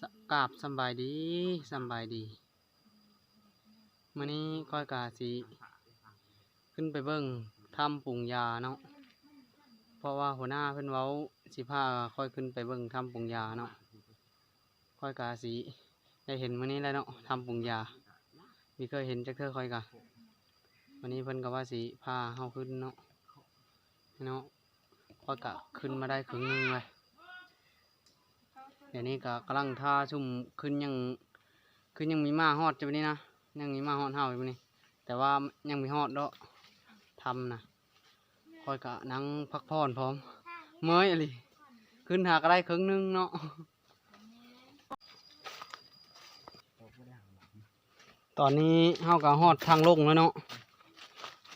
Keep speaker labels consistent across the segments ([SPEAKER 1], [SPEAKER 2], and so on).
[SPEAKER 1] สกราบสบายดีสบายดีมื้อนี้ก้อยกาสิขึ้นไปเบิ่งถ้ำปรุงยาเนาะเพราะว่าหัวหน้าเพิ่นเว้าสิพาค่อยขึ้นไปเบิ่งถ้ำปรุงยาเนาะก้อยกาสิได้เห็นมื้อนี้แล้วเนาะถ้ำปรุงยา มีเคยเห็นจักเทื่อค่อยกะวันนี้เพิ่นก็ว่าสิพาเฮาขึ้นเนาะเนาะก้อยกะขึ้นมาได้ครึ่งหนึงเลย เดี๋ยวนี้ก็กำลังท่าชุ่มขึ้นยังขึ้นยังมีมาฮอดจะไปนี่นะยังมีมาฮอดเฮาอยู่นี่แต่ว่ายังมีฮอดเนาะทำนะคอยกะนั่งพักผ่อนพร้อมเมื่อยอะไรขึ้นหาก็ได้ครึ่งหนึงเนาะตอนนี้เฮาก็ฮอดทางลงแล้วเนาะ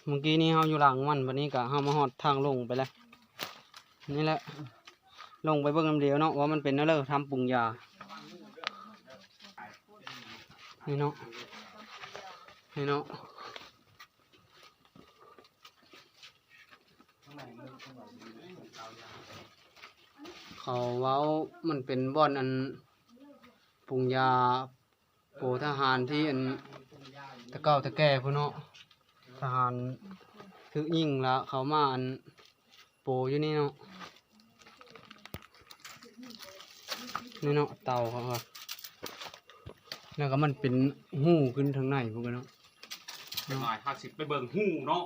[SPEAKER 1] เมื่อกี้นี้เฮาอยู่หลังมันวันนี้ก็เฮามาฮอดทางลงไปแล้วนี่แหละ ลงไปเบิ่งน้ำเดียวเนาะว่ามันเป็นอะไรทำปรุงยานี่เนาะนี่เนาะเขาว้ามันเป็นบ่อนอันปรุงยาโปทหารที่อันตะเก้าตะแก่พุ่นเนาะทหารถึกยิงแล้วเขามาอันโปอยู่นี่เนาะ นี่เนาะเตาเขาครับแล้วก็มันเป็นหูขึ้นทางในพวกกันเนาะ
[SPEAKER 2] หน่อยห้าสิบไปเบิ่งหูเนาะ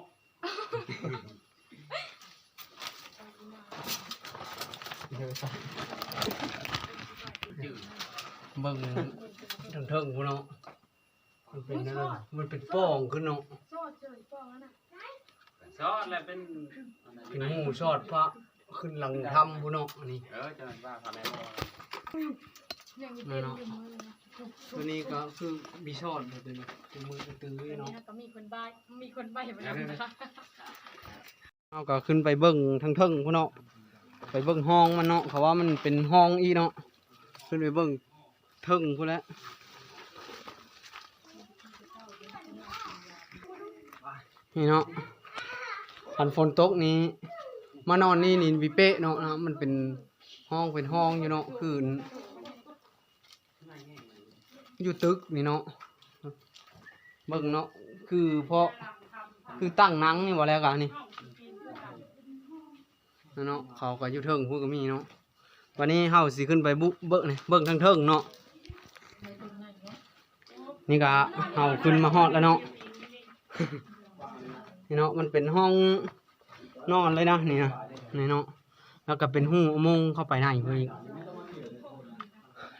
[SPEAKER 1] เดี๋ยวสิเบิ่งทางเทิงพวกเนาะมันเป็นนั่นเนาะมันเป็นป้องขึ้นเนาะ
[SPEAKER 2] ซอสแล้วเป็น
[SPEAKER 1] เป็นหูชอดพระขึ้นหลังทำพวกเนาะอันนี้
[SPEAKER 2] เออจะนั่นว่าพาแม่ บ่
[SPEAKER 3] ยังมีเป็นอยู่มือเลยนะ
[SPEAKER 1] ตัวนี้ก็คือมีชอดแบบนี้เป็นมือตื้อ
[SPEAKER 3] อัน
[SPEAKER 1] ๆ
[SPEAKER 3] นี้
[SPEAKER 1] เนาะ
[SPEAKER 3] ก็มีคนบ้ามีคนบ้าไปแล้วนะคะ
[SPEAKER 1] เอาก็ขึ้นไปเบิ่งทางเทิงพวกเนาะไปเบิ่งห้องมันเนาะเขาว่ามันเป็นห้องอีเนาะขึ้นไปเบิ่งเทิงพวกแล้วนี่เนาะคันฝนตกนี้มานอนนี่นี่วิเป๊ะเนาะนะมันเป็น ห้องเป็นห้องอยู่เนาะคืออยู่ตึกนี่เนาะเบิ่งเนาะคือเพราะคือตั้งนังนี่ว่าแล้วกันนี่นเนาะเขาก็อยู่เทิงพูดก็มีเนาะวันนี้เฮาสิขึ้นไปบุเบิ่งนี่เบิ่งทางเทิงเนาะนี่ก็เฮาขึ้นมาฮอดแล้วเนาะนี่เนาะมันเป็นห้องนอนเลยนะนี่นะนี่เนาะ แล้วก็เป็นหูอุโมงค์เข้าไปในเพิ่นอีก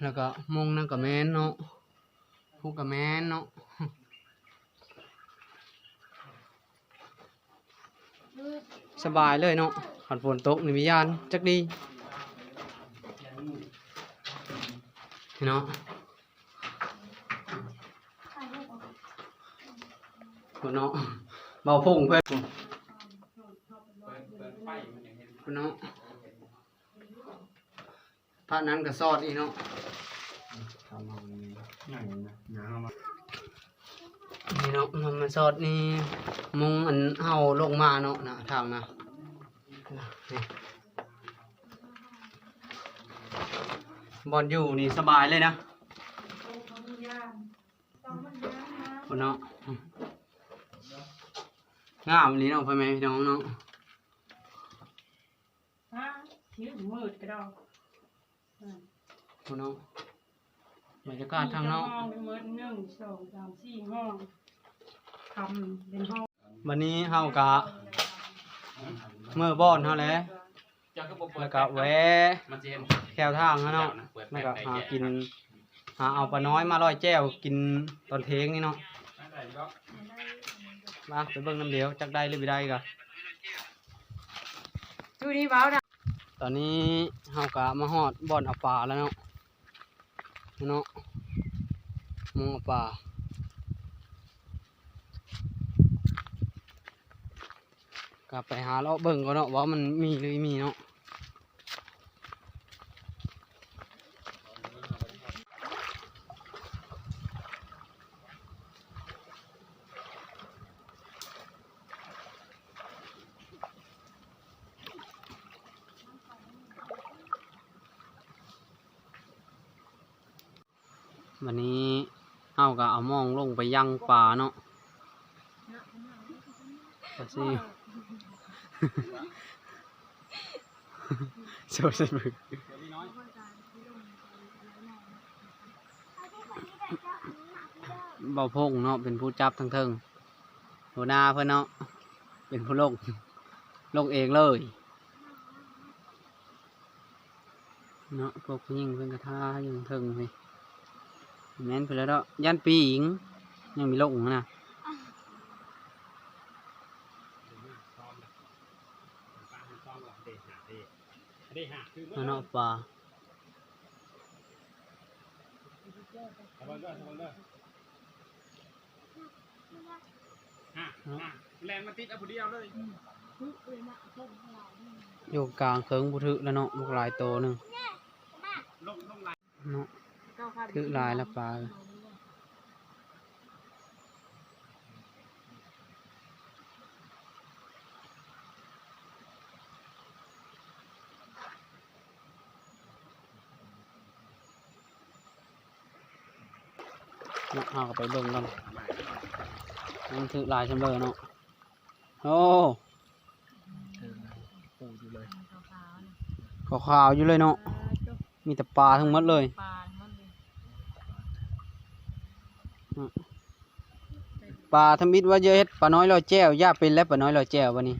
[SPEAKER 1] แล้วก็มงนั่นก็แม่นเนาะผู้ก็แม่นเนาะสบายเลยเนาะขันฝนตกนี่วิญญาณจักดีเนาะคุณเนาะเบาพุ่งเพื่อนคุณเนาะ พระนั้นก็ซอดอีเนาะนี่เนาะมันมาซอดนี่มุงอันเฮาลงมาเนาะนะทางนะนี่บอลอยู่นี่สบายเลยนะคนเนาะงามเลยเนาะพ่อแม่พี่น้องเนาะ
[SPEAKER 3] ฮะยืดมืดก็ได้
[SPEAKER 1] คนเนาะบรรยากาศทางเนาะ
[SPEAKER 3] ห้องเป็นมืดหนึ่งสองสามสี่ห้องทำเป็นห้อง
[SPEAKER 1] วันนี้เฮากะเมื่อบอนเฮาแหล้ว
[SPEAKER 2] เจ้าก็บ่เปิ
[SPEAKER 1] แล้
[SPEAKER 2] ด
[SPEAKER 1] วก็แวะ
[SPEAKER 2] มันสิเห็น
[SPEAKER 1] แควทางเฮาเนาะ
[SPEAKER 2] เปิด
[SPEAKER 1] แล้ว
[SPEAKER 2] แป
[SPEAKER 1] ก็
[SPEAKER 2] ด
[SPEAKER 1] หา
[SPEAKER 2] ได้
[SPEAKER 1] กินหาเอาปลาน้อยมาลอยแจ้วกินตอนเทงนี่เนาะ
[SPEAKER 2] ได้ก็
[SPEAKER 1] มาไปเบิ่งน้ำเดียวจักได้หรือไม่ได้กะ
[SPEAKER 3] ดูนี่บ้าวนะ
[SPEAKER 1] ตอนนี้เฮากะมาหอดบ่อนอาปลาแล้วเนาะเนาะมองอาปลากลับไปหาเลาะเบิ่งก่อนเนาะว่ามันมีหรือมีเนาะ วันนี้เฮาก็เอามองลงไปยังป่าเนาะก็สิโซเชียลบึกเบาพงเนาะเป็นผู้จับทั้งเทิงหัวหน้าเพื่อนเนาะเป็นผู้ลงลงเองเลยเนาะพวกผู้หญิงเพื่อนกระทาอยู่เทิงเลย แม่นไปแล้วเนาะยันปีหญิง ยังมีลงนะเนาะป่า
[SPEAKER 2] แลนมาติดเอาผู้เดียวเลย
[SPEAKER 1] อยู่กลางเคิงบุทึแล้วเนาะบุกหลายโตหนึ่ง
[SPEAKER 2] ลงลงไหล
[SPEAKER 1] เนาะ คือหลายละปลาเนาะเอาก็ไปเบิ่งกันมันคือหลายชำเลยเนาะ โอ้ขาวๆอยู่เลยเนาะ มีแต่ปลาทั้งหมดเลย
[SPEAKER 3] ปลามันเลย
[SPEAKER 1] ปลาทำมิดว่าเยอะเฮ็ดปลาน้อยลอยแจ้วย่าเป็นแล้วปลาน้อยลอยแจ้วบัดนี้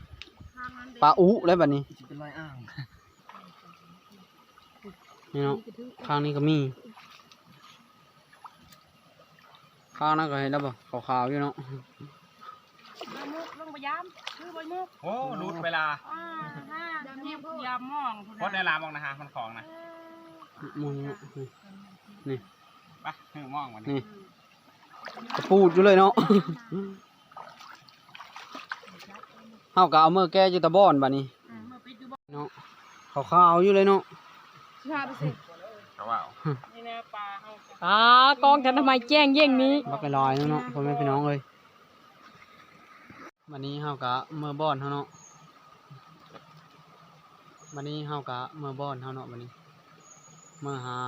[SPEAKER 3] ข้างนั้นเด็
[SPEAKER 1] ปลาอุแล้วบัดนี้
[SPEAKER 2] เป็นรอยอ่าง
[SPEAKER 1] นี่เนาะข้างนี้ก็มีข้างนั้นก็เห็นแล้วบ่ขาวๆอยู่เนาะ
[SPEAKER 3] ใบมุกลงไปยามคือใบมุก
[SPEAKER 2] โอ้รูดเวลา
[SPEAKER 3] อ่าห้าดำเนี่ยยามมอง
[SPEAKER 2] พดในลามองนะฮะมันของนะ
[SPEAKER 1] มึงเนาะนี่
[SPEAKER 2] ไปหือมองวันนี้
[SPEAKER 1] นี่กระปูดอยู่เลยเนาะ เฮาก็เอามือแก้อยู่ตะบ้อนบัดนี้
[SPEAKER 3] มาปิดดูบ่
[SPEAKER 1] เนาะขาวๆอยู่เลยเนาะ
[SPEAKER 3] ชาไปสิ
[SPEAKER 2] เขาว่า
[SPEAKER 3] นี่นะปลาเฮา
[SPEAKER 4] อ่ากองกันทำไมแจ้งเยี่ยงนี้
[SPEAKER 1] บักลอยๆเนาะพ่อแม่พี่น้องเอ้ยวันนี้เฮากะเมื่อบ้อนเฮาเนาะวันนี้เฮากะเมื่อบ้อนเฮาเนาะวันนี้ เมื่อหา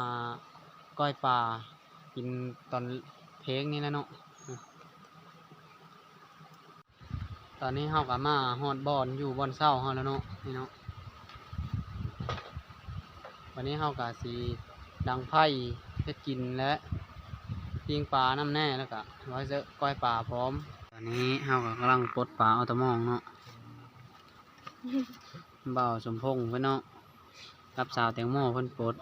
[SPEAKER 1] ก้อยปลากินตอน เพลงนี่แหละเนาะตอนนี้เฮากะมาฮอดบอนอยู่บอนเศร้าเฮาแล้วเนาะนี่เนาะวันนี้เฮากะสีดังไพ่เฮ็ดกินและปิ้งปลาน้ำแน่แล้วก็ไว้เจอก้อยปลาพร้อม ตอนนี้เฮาก็กำลังปลดปลาเอาตะมองเนาะเบาวสมพงษ์เพิ่นเนาะรับสาวแตงโมเพิ่นปลด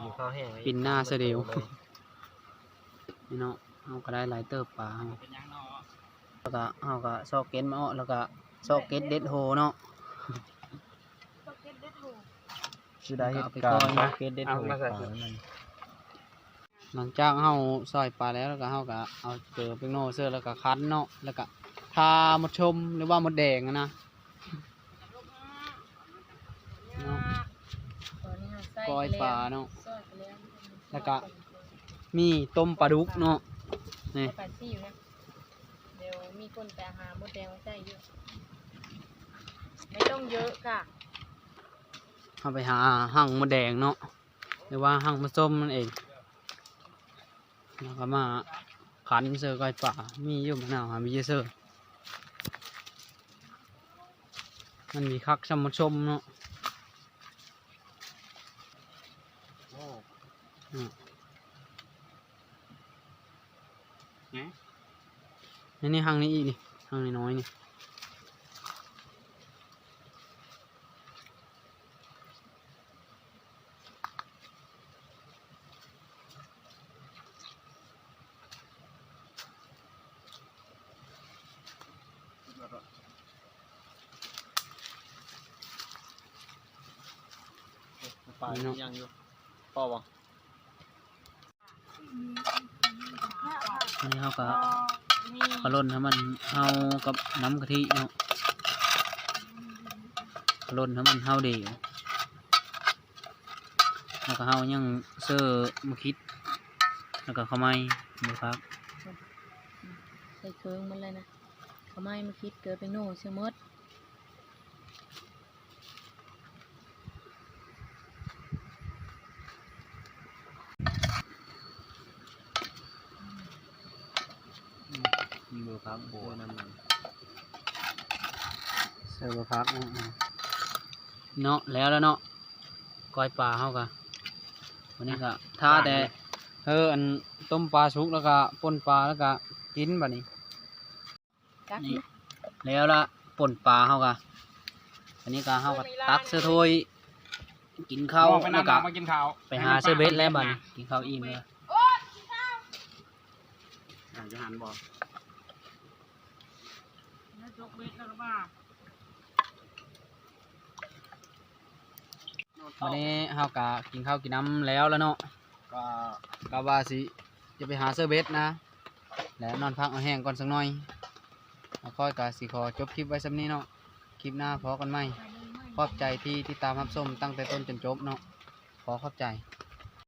[SPEAKER 2] อยู่ข้าวแห้ง
[SPEAKER 1] ปินหน้าเสเดียวนี่เนาะ เฮาก็ได้หลายเติบปลาเฮา
[SPEAKER 2] เป็นยังเนาะ
[SPEAKER 1] แล้วก็เฮาก็ซอกเก็ตมาเอาะแล้วก็ซอกเก็ตเด็ดโฮเนาะสุดาเฮ็ดไปก่อนซอกเก็ตเด็ดโฮหลังจากเฮาซอยปลาแล้วแล้วก็เฮาก็เอาเกลือไปโน่เสื้อแล้วก็คั้นเนาะแล้วก็ทามดชมหรือว่ามดแดงอะนะเนาะปล่อยปลาเนาะแล้วก็มีต้มปลาดุกเนาะ นี่
[SPEAKER 4] ปลาซี่อยู่นะ เดี๋ยวมีคนแต่หามดแดงมาใส่เยอะไม่ต้องเยอะค่ะ
[SPEAKER 1] เอาไปหาหั่งมดแดงเนาะหรือว่าหั่งมะส้มมันเองแล้วก็มาขันเสื้อก้อยป่ามีอยู่มะนาวหามีเยอะเสื้อมันมีคักชำมะชมเนาะ
[SPEAKER 2] โอ้
[SPEAKER 1] นี่นี่หั่งนี้อีกนี่หั่งนี้น้อยนี่
[SPEAKER 2] ปลายังอยู่พอบ่
[SPEAKER 1] อันนี้เขาก็ ขาล่นให้มันเฮากับน้ำกะทิเนาะขาล่นให้มันเฮาเดียวแล้วก็เฮายังเสื้อมะคิด แล้วก็ข้าวไม้หมูพัก
[SPEAKER 4] ใส่เครื่องมันเลยนะเขาไม่มาคิดเกิดไปโน่เชื่อมด
[SPEAKER 2] บอร์พักโบน้ำมัน
[SPEAKER 1] เสิร์ฟพักอืมๆเนาะแล้วแล้วเนาะก้อยปลาเฮาก็วันนี้ก็ท่าแต่เอออันต้มปลาสุกแล้วก็ป่นปลาแล้วก็กินบัดนี้
[SPEAKER 4] จัก
[SPEAKER 1] นี่แล้วละป่นปลาเฮาก็อันนี้ก็เฮาก็ตักเสื้อถ้วยกินข้าว
[SPEAKER 2] ไป
[SPEAKER 1] แล้ว
[SPEAKER 2] น้ำ
[SPEAKER 1] ก็
[SPEAKER 2] มากินข้าว
[SPEAKER 1] ไปหาเสื้อเบสแล้วบัดนี้กินข้าวอิ่มแล้ว
[SPEAKER 2] อ่าจะหันบอก
[SPEAKER 3] แล้วจกเบ็ดแล้วก็มา
[SPEAKER 1] วันนี้เฮาก็กินข้าวกินน้ำแล้วแล้วเนาะ
[SPEAKER 2] ก็
[SPEAKER 1] ก็ว่าสิจะไปหาเสื้อเบสนะ แล้วนอนพักเอาแห้งก่อนสักหน่อยแล้วค่อยกะสิขอจบคลิปไว้สำนี้เนาะคลิปหน้าพอกันไหมขอบใจที่ที่ตามรับชมตั้งแต่ต้นจนจบเนาะขอขอบใจ